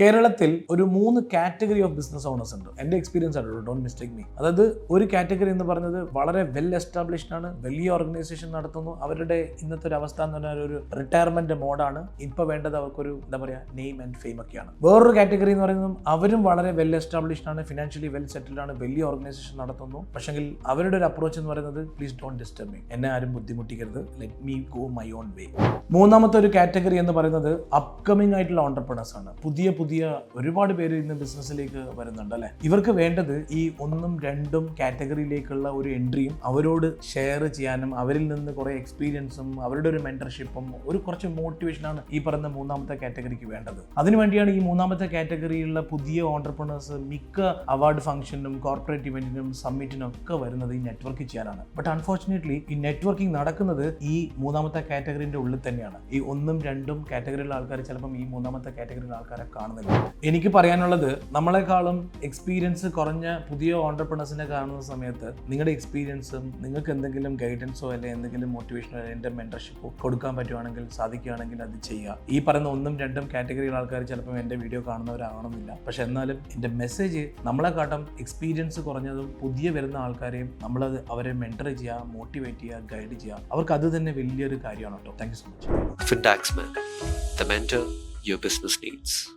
കേരളത്തിൽ ഒരു മൂന്ന് കാറ്റഗറി ഓഫ് ബിസിനസ് ഓണേഴ്സ് ഉണ്ട്. എന്റെ എക്സ്പീരിയൻസ് ആണ് ഡോണ്ട് മിസ്റ്റേക്ക് മീ. അതായത് ഒരു കാറ്റഗറി എന്ന് പറഞ്ഞത് വളരെ വെൽ എസ്റ്റാബ്ലിഷ്ഡ് ആണ് വലിയ ഓർഗനൈസേഷൻ നടത്തുന്നു. അവരുടെ ഇന്നത്തെ ഒരു അവസ്ഥ എന്ന് പറഞ്ഞാൽ ഒരു റിട്ടയർമെന്റ് മോഡാണ്. ഇപ്പോൾ വേണ്ടത് അവർക്കൊരു എന്താ പറയുക നെയിം ആൻഡ് ഫെയിം ഒക്കെയാണ്. വേറൊരു കാറ്റഗറി എന്ന് പറയുന്നത് അവരും വളരെ വെൽ എസ്റ്റാബ്ലിഷ്ഡ് ആണ് ഫിനാൻഷ്യലി വെൽ സെറ്റിൽഡ് ആണ് വലിയ ഓർഗനൈസേഷൻ നടത്തുന്നു. പക്ഷെങ്കിൽ അവരുടെ ഒരു അപ്രോച്ച് എന്ന് പറയുന്നത് പ്ലീസ് ഡോണ്ട് ഡിസ്റ്റർബ് മീ എന്നെ ആരും ബുദ്ധിമുട്ടിക്കരുത്. Let me go my own way മൂന്നാമത്തെ ഒരു കാറ്റഗറി എന്ന് പറയുന്നത് അപ്കമിംഗ് ആയിട്ടുള്ള ഓണ്ടർപ്രണേഴ്സ് ആണ്. പുതിയ പുതിയ ഒരുപാട് പേര് ഇന്ന് ബിസിനസ്സിലേക്ക് വരുന്നുണ്ട് അല്ലെ? ഇവർക്ക് വേണ്ടത് ഈ ഒന്നും രണ്ടും കാറ്റഗറിയിലേക്കുള്ള ഒരു എൻട്രിയും അവരോട് ഷെയർ ചെയ്യാനും അവരിൽ നിന്ന് കുറേ എക്സ്പീരിയൻസും അവരുടെ ഒരു മെന്റർഷിപ്പും ഒരു കുറച്ച് മോട്ടിവേഷനാണ് ഈ പറയുന്ന മൂന്നാമത്തെ കാറ്റഗറിക്ക് വേണ്ടത്. അതിനുവേണ്ടിയാണ് ഈ മൂന്നാമത്തെ കാറ്റഗറിയിലുള്ള പുതിയ ഓണ്ടർപ്രണേഴ്സ് മിക്ക അവാർഡ് ഫംഗ്ഷനും കോർപ്പറേറ്റ് ഇവന്റിനും സമ്മിറ്റിനും ഒക്കെ വരുന്നത് ഈ നെറ്റ്വർക്ക് ചെയ്യാനാണ്. ബട്ട് അൺഫോർച്ചുനേറ്റ്ലി ഈ നെറ്റ്വർക്കിംഗ് നടക്കുന്നത് ഈ മൂന്നാമത്തെ കാറ്റഗറിന്റെ ഉള്ളിൽ തന്നെയാണ്. ഈ ഒന്നും രണ്ടും കാറ്റഗറിയിലുള്ള ആൾക്കാർ ചിലപ്പം ഈ മൂന്നാമത്തെ കാറ്റഗറിയിലുള്ള ആൾക്കാരെ കാണുന്നില്ല എനിക്ക് പറയാനുള്ളത് നമ്മളെക്കാളും എക്സ്പീരിയൻസ് കുറഞ്ഞ പുതിയ ഓണ്ടർപ്രണേഴ്സിനെ കാണുന്ന സമയത്ത് നിങ്ങളുടെ എക്സ്പീരിയൻസും നിങ്ങൾക്ക് എന്തെങ്കിലും ഗൈഡൻസോ അല്ലെങ്കിൽ എന്തെങ്കിലും മോട്ടിവേഷനോ അല്ലെങ്കിൽ മെന്റർഷിപ്പോ കൊടുക്കാൻ പറ്റുവാണെങ്കിൽ സാധിക്കുകയാണെങ്കിൽ അത് ചെയ്യുക. ഈ പറയുന്ന ഒന്നും രണ്ടും കാറ്റഗറിയിലുള്ള ആൾക്കാർ ചിലപ്പോൾ എന്റെ വീഡിയോ കാണുന്നവരാകണമെന്നില്ല. പക്ഷെ എന്നാലും എന്റെ മെസ്സേജ് നമ്മളെക്കാട്ടും എക്സ്പീരിയൻസ് കുറഞ്ഞതും പുതിയ വരുന്ന ആൾക്കാരെയും നമ്മളത് അവരെ മെന്റർ ചെയ്യുക മോട്ടിവേറ്റ് ചെയ്യുക ഗൈഡ് ചെയ്യുക. അവർക്ക് അത് തന്നെ വലിയൊരു കാര്യമാണ് കേട്ടോ. Thank you so much man your business needs.